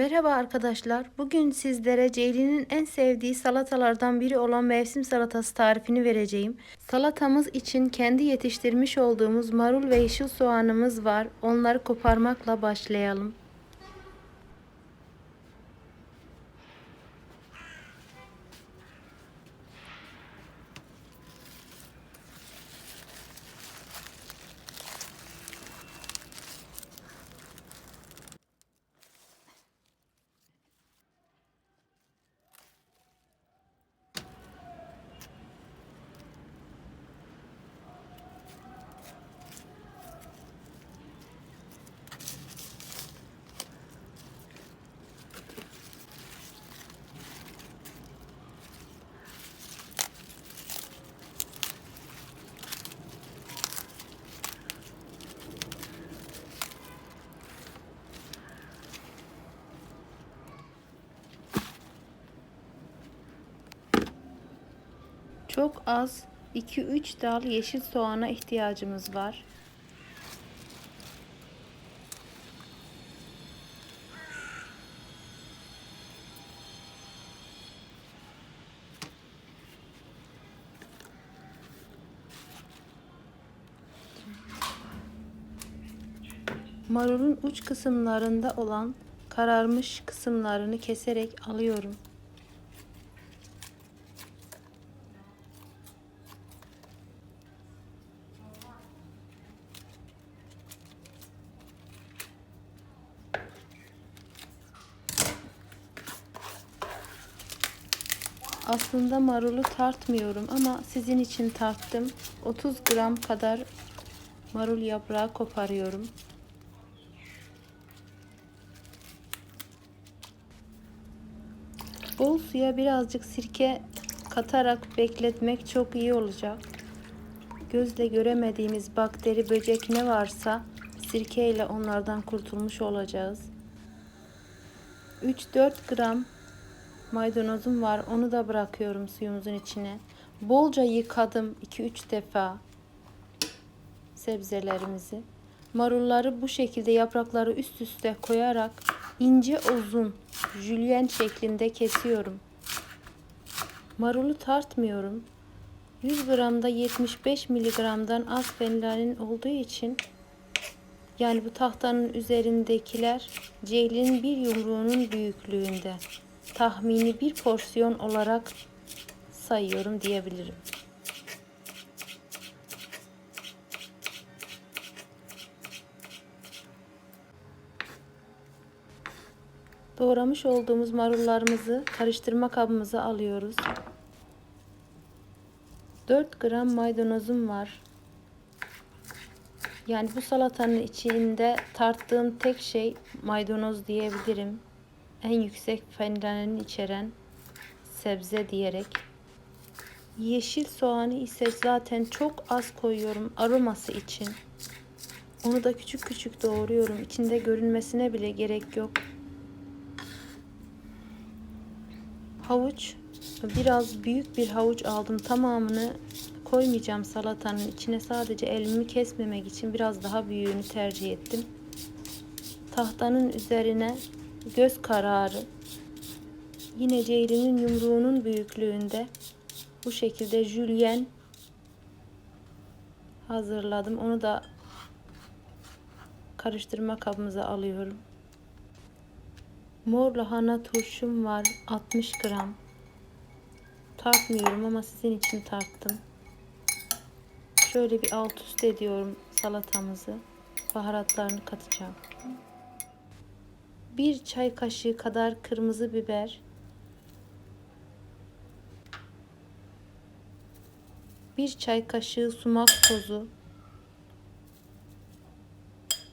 Merhaba arkadaşlar. Bugün sizlere Ceylin'in en sevdiği salatalardan biri olan mevsim salatası tarifini vereceğim. Salatamız için kendi yetiştirmiş olduğumuz marul ve yeşil soğanımız var. Onları koparmakla başlayalım. Çok az 2-3 dal yeşil soğana ihtiyacımız var. Marulun uç kısımlarında olan kararmış kısımlarını keserek alıyorum. Aslında marulu tartmıyorum ama sizin için tarttım. 30 gram kadar marul yaprağı koparıyorum. Bol suya birazcık sirke katarak bekletmek çok iyi olacak. Gözle göremediğimiz bakteri, böcek ne varsa sirkeyle onlardan kurtulmuş olacağız. 3-4 gram maydanozum var. Onu da bırakıyorum suyumuzun içine. Bolca yıkadım 2-3 defa sebzelerimizi. Marulları bu şekilde yaprakları üst üste koyarak ince uzun jülyen şeklinde kesiyorum. Marulu tartmıyorum. 100 gramda 75 miligramdan az fenlanin olduğu için yani bu tahtanın üzerindekiler ceylin bir yumruğunun büyüklüğünde tahmini bir porsiyon olarak sayıyorum diyebilirim. Doğramış olduğumuz marullarımızı karıştırma kabımıza alıyoruz. 4 gram maydanozum var. Yani bu salatanın içinde tarttığım tek şey maydanoz diyebilirim. En yüksek fenlerini içeren sebze diyerek. Yeşil soğanı ise zaten çok az koyuyorum aroması için. Onu da küçük küçük doğruyorum. İçinde görünmesine bile gerek yok. Havuç biraz büyük bir havuç aldım. Tamamını koymayacağım salatanın içine. Sadece elimi kesmemek için biraz daha büyüğünü tercih ettim. Tahtanın üzerine göz kararı yine ceylinin yumruğunun büyüklüğünde bu şekilde jülyen hazırladım. Onu da karıştırma kabımıza alıyorum. Mor lahana turşum var 60 gram. Tartmıyorum ama sizin için tarttım. Şöyle bir alt üst ediyorum salatamızı. Baharatlarını katacağım. Bir çay kaşığı kadar kırmızı biber. Bir çay kaşığı sumak tozu.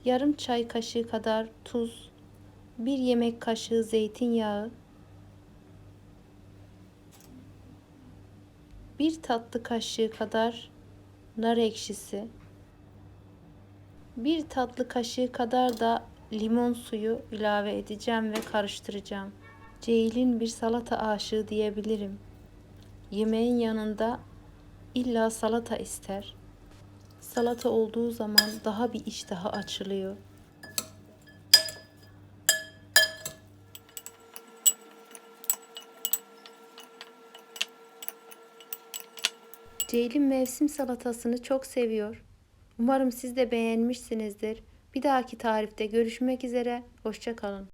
Yarım çay kaşığı kadar tuz. Bir yemek kaşığı zeytinyağı. Bir tatlı kaşığı kadar nar ekşisi. Bir tatlı kaşığı kadar da limon suyu ilave edeceğim ve karıştıracağım. Ceylin bir salata aşığı diyebilirim. Yemeğin yanında illa salata ister. Salata olduğu zaman daha bir iştahı açılıyor. Ceylin mevsim salatasını çok seviyor. Umarım siz de beğenmişsinizdir. Bir dahaki tarifte görüşmek üzere. Hoşça kalın.